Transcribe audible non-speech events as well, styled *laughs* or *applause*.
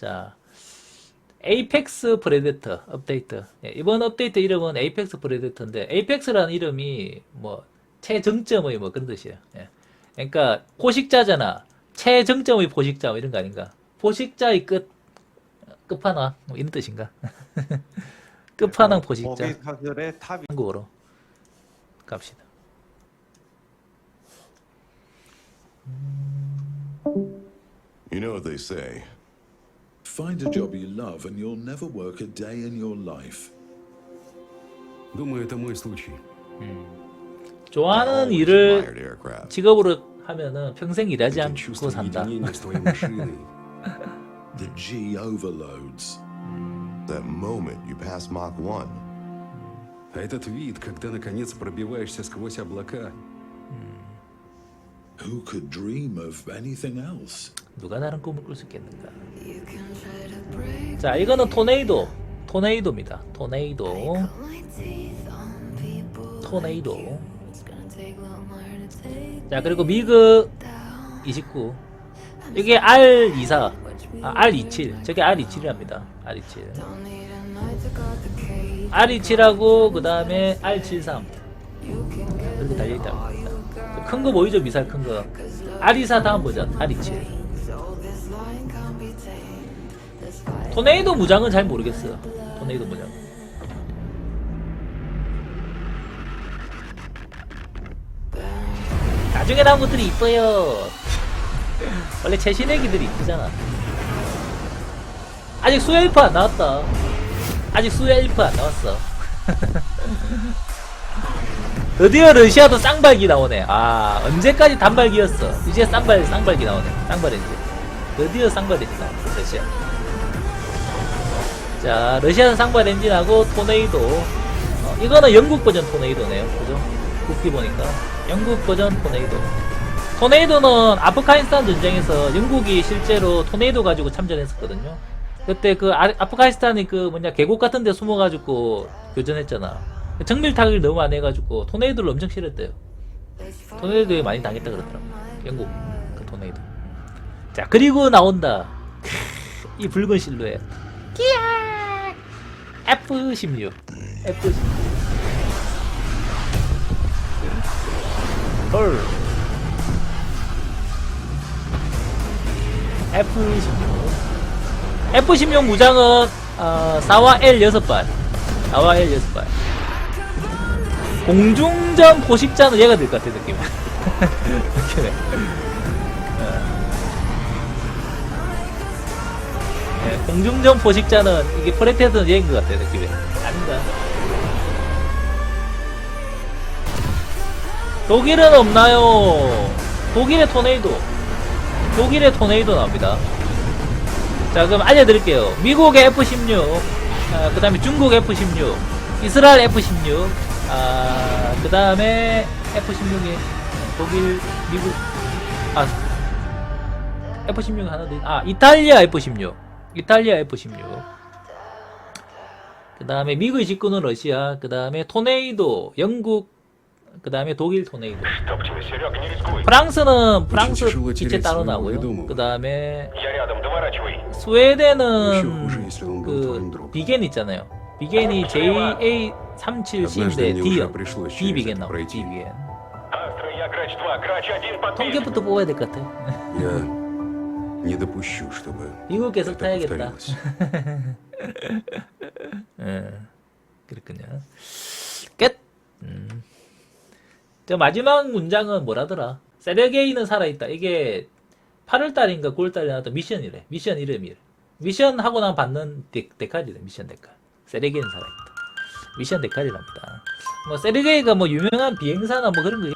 자, 에이펙스 프레데터 업데이트. 예, 이번 업데이트 이름은 에이펙스 프레데터인데 에이펙스라는 이름이 뭐 최정점의 뭐 그런 뜻이에요. 예. 그러니까 포식자잖아. 최정점의 포식자 뭐 이런 거 아닌가? 포식자의 끝 끝판왕 뭐 이런 뜻인가? *laughs* 끝판왕 포식자 한국어로 갑시다. You know what they say. Find a job you love and you'll never work a day in your life. Думаю, это мой случай. 좋아하는 Always 일을 admired aircraft. 직업으로 하면은 평생 일하지 Это 않고 чувство 산다. единения *laughs* с твоей машиной. The G overloads. That moment you pass Mach 1. А этот вид, когда наконец пробиваешься сквозь облака, Who could dream of anything else? 누가 다른 꿈을 꿀 수 있겠는가? 자, 이거는 토네이도. 토네이도입니다. 토네이도. 토네이도. 자, 그리고 미그 29. 이게 R24. 아, R27. 저게 R27이랍니다. R27. R27하고 그 다음에 R73. 이렇게 달려있다고 합니다. 큰 거 보이죠? 미사일 큰 거. R24 다음 버전. R27. 토네이도 무장은 잘 모르겠어요. 토네이도 무장. 나중에 나온 것들이 이뻐요. 원래 최신 애기들이 이쁘잖아. 아직 수엘프 안 나왔다. 아직 수엘프 안 나왔어. *laughs* 드디어 러시아도 쌍발기 나오네. 아, 언제까지 단발기였어. 이제 쌍발, 쌍발기 나오네. 쌍발렌즈. 드디어 쌍발렌즈 나오네. 러시아. 자, 러시아는 쌍발 엔진하고 토네이도. 어, 이거는 영국 버전 토네이도네요. 그죠? 국기 보니까. 영국 버전 토네이도. 토네이도는 아프가니스탄 전쟁에서 영국이 실제로 토네이도 가지고 참전했었거든요. 그때 그 아, 아프가니스탄이 그 뭐냐 계곡 같은 데 숨어가지고 교전했잖아. 정밀 타격을 너무 안 해가지고 토네이도를 엄청 싫었대요. 토네이도에 많이 당했다 그러더라고. 영국 그 토네이도. 자 그리고 나온다. 크, 이 붉은 실루엣. 끼야. F16. F16. 헐. F16. F16 무장은 어, 4와 L 6발. 4와 L 6발. 공중전 포식자는 얘가 될 것 같아 느낌이. 느낌이. *laughs* 네, 공중전 포식자는 이게 프레테드는 얘인 것 같아 느낌이. 아닌가? 독일은 없나요? 독일의 토네이도. 독일의 토네이도 나옵니다. 자, 그럼 알려드릴게요. 미국의 F-16, 아, 그 다음에 중국 F-16, 이스라엘 F-16, 아, 그 다음에 F-16이 독일, 미국, 아, F-16 하나 더, 있, 아, 이탈리아 F-16. 이탈리아 F-16. 그 다음에 미국이 짓고는 러시아, 그 다음에 토네이도, 영국, 그 다음에 독일 토네이도. 프랑스는 프랑스 기체 따로 나고요. 그 다음에 스웨덴은 그 비겐 있잖아요. 비겐이 JA37C인데 Однажды мне D요. уже пришлось D через 비겐 это 나오고 D пройти. 비겐. Астра, я грач 2, грач 1, подпись. 통계부터 뽑아야 될 것 같아. Я не допущу, чтобы 미국 계속 это 타야겠다. повторилось. 예. *laughs* 그렇군요. 끝. 음. 저 마지막 문장은 뭐라더라? 세르게이는 살아있다. 이게 8월달인가 9월달에 나왔던 미션이래. 미션 이름이래. 미션 하고 나면 받는 데, 데칼이래. 미션 데칼. 세르게이는 살아있다. 미션 데칼이랍니다. 뭐 세르게이가 뭐 유명한 비행사나 뭐 그런 거